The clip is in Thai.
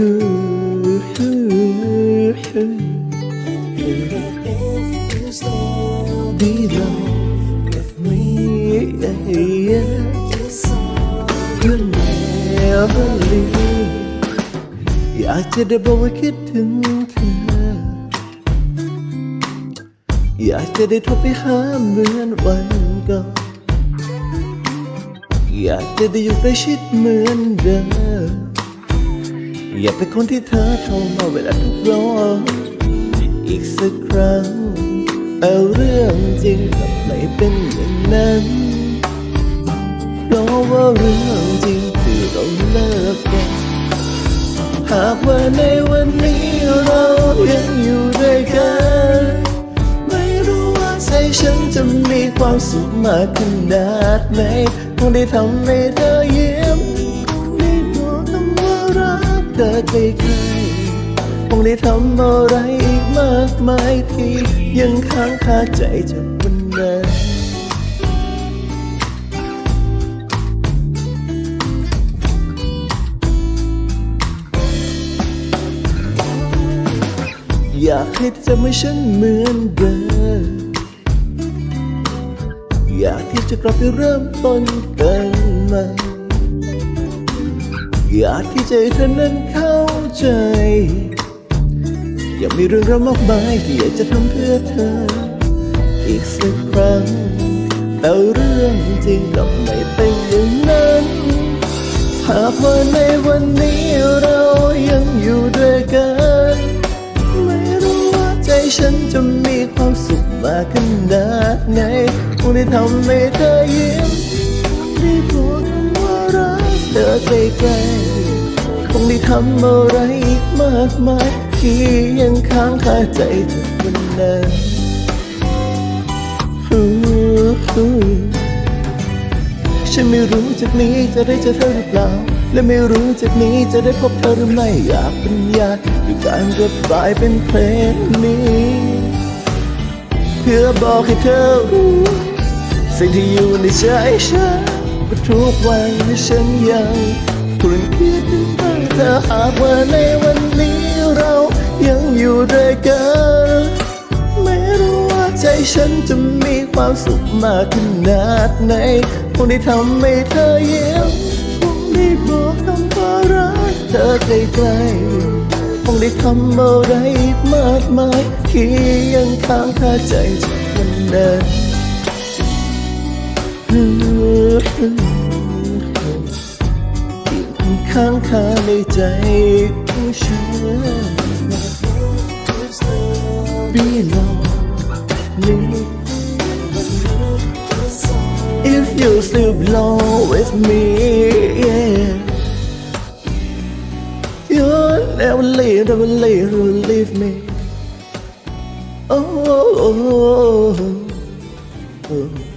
อยากจะได้บอกว่าคิดถึงเธอ อยากจะได้โทรไปหาเหมือนวันก่อนอยากจะได้อยู่ใกล้ชิดเหมือนเดิม อยากเป็นคนที่เธอโทรมาเวลาทุกร้อนอีกสักครั้ง เอาเรื่องจริงกลับไม่เป็นอย่างนั้นเพราะว่าเรื่องจริงคือเราเลิกกันหากว่าในวันนี้เรายังอยู่ด้วยกัน ไม่รู้ว่าใจฉันจะมีความสุขมากขนาดไหนคงได้ทำให้เธอยิ้ รักเธอใกลคงได้ทำอะไรอีกมากมายที่ยังค้างคาใจจากวันนั้นอยากให้จำให้ฉันเหมือนเดิม อยากที่จะกลับไปเริ่มต้นกันใหม่ อยากที่ให้เธอนั้นเข้าใจ อยากมีเรื่องราวมากมายที่อยากจะทำเพื่อเธอ อีกสักครั้ง แต่เรื่องจริงกลับไม่เป็นอย่างนั้น หากว่าในวันนี้เรายังอยู่ด้วยกัน ไม่รู้ว่าใจฉันจะมีความสุขมากขนาดไหนคงได้ทำให้เธอยิ้มได้บอกคำว่ารัก เธอใกล้ๆคงได้ทำอะไรอีกมากมายที่ยังค้างคาใจจากวันนั้นฉันไม่รู้จากนี้จะได้เจอเธอหรือเปล่า และไม่รู้จากนี้จะได้พบเธอหรือไม่อยากเป็นญาติด้วยการระบายเป็นเพลงนี้ เพื่อบอกให้เธอรู้สิ่งที่อยู่ในใจฉัน ว่าทุกวันที่ฉันยังครุ่นคิดถึงเธอถ้าหากว่าในวันนี้เรายังอยู่ด้วยกันไม่รู้ว่าใจฉันจะมีความสุขมากขนาดไหนคงได้ทำให้เธอยิ้มคงได้บอกคำว่ารักเธอใกลๆคงได้ทำอะไรอีกมากมายที่ยังค้างคาใจจากวันนั้น ยังค้างคาในใจของฉัน belong me if you still belong with me yeah you'll never leave never leave never leave me oh, oh, oh, oh.